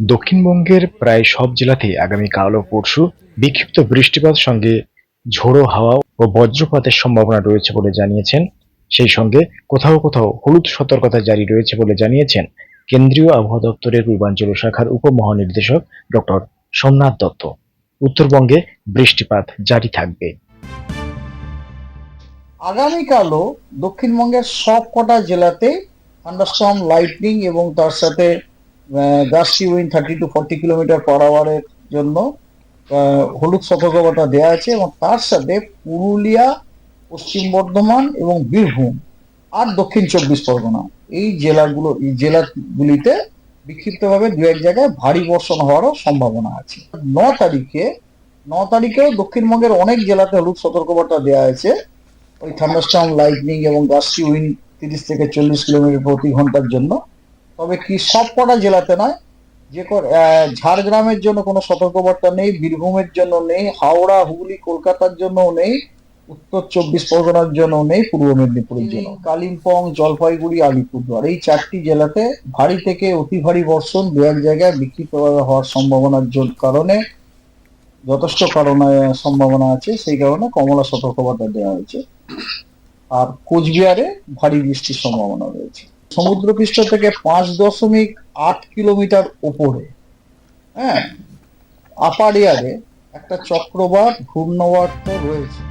দক্ষিণবঙ্গের প্রায় সব জেলাতেই আগামীকাল ও পরশু বিক্ষিপ্ত বৃষ্টিপাত সঙ্গে ঝোড়ো হাওয়া ও বজ্রপাতের সম্ভাবনা রয়েছে বলে জানিয়েছেন। সেই সঙ্গে কোথাও কোথাও হলুদ সতর্কতা জারি রয়েছে বলে জানিয়েছেন কেন্দ্রীয় আবহাওয়া দপ্তরের পূর্বাঞ্চল শাখার উপমহানির্দেশক ডক্টর সোমনাথ দত্ত। উত্তরবঙ্গে বৃষ্টিপাত জারি থাকবে। আগামীকালও দক্ষিণবঙ্গের সব কটা জেলাতে থান্ডারস্টর্ম লাইটনিং এবং তার সাথে gusty wind thirty to forty kilometre per আওয়ারের জন্য হলুদ সতর্কতা দেওয়া আছে এবং তার সাথে পুরুলিয়া, পশ্চিম বর্ধমান এবং বীরভূম আর দক্ষিণ চব্বিশ পরগনা। এই জেলাগুলো, এই জেলাগুলিতে বিক্ষিপ্তভাবে দু এক জায়গায় ভারী বর্ষণ হওয়ারও সম্ভাবনা আছে। ন তারিখে, ন তারিখেও দক্ষিণবঙ্গের অনেক জেলাতে হলুদ সতর্কবার্তা দেওয়া আছে। ওই থান্ডারস্টর্ম লাইটনিং এবং গাস্টি উইন তিরিশ থেকে চল্লিশ কিলোমিটার প্রতি ঘণ্টার জন্য। তবে কি সব কটা জেলাতে নয়? যে ঝাড়গ্রামের জন্য কোনো সতর্কবার্তা নেই বীরভূমের জন্য নেই হাওড়া হুগলি কলকাতার জন্য নেই উত্তর চব্বিশ পরগনার জন্য নেই পূর্ব মেদিনীপুরের জন্য কালিম্পং জলপাইগুড়ি আলিপুরদুয়ার এই চারটি জেলাতে ভারী থেকে অতি ভারী বর্ষণ দু এক জায়গায় বিক্ষিপ্তভাবে হওয়ার সম্ভাবনার কারণে যথেষ্ট কারণে সম্ভাবনা আছে সেই কারণে কমলা সতর্কবার্তা দেওয়া হয়েছে। আর কোচবিহারে ভারী বৃষ্টির সম্ভাবনা রয়েছে। সমুদ্রপৃষ্ঠ থেকে পাঁচ দশমিক আট কিলোমিটার উপরে হ্যাঁ আপার ইয়ারে একটা চক্রবাত ঘূর্ণবাত রয়েছে।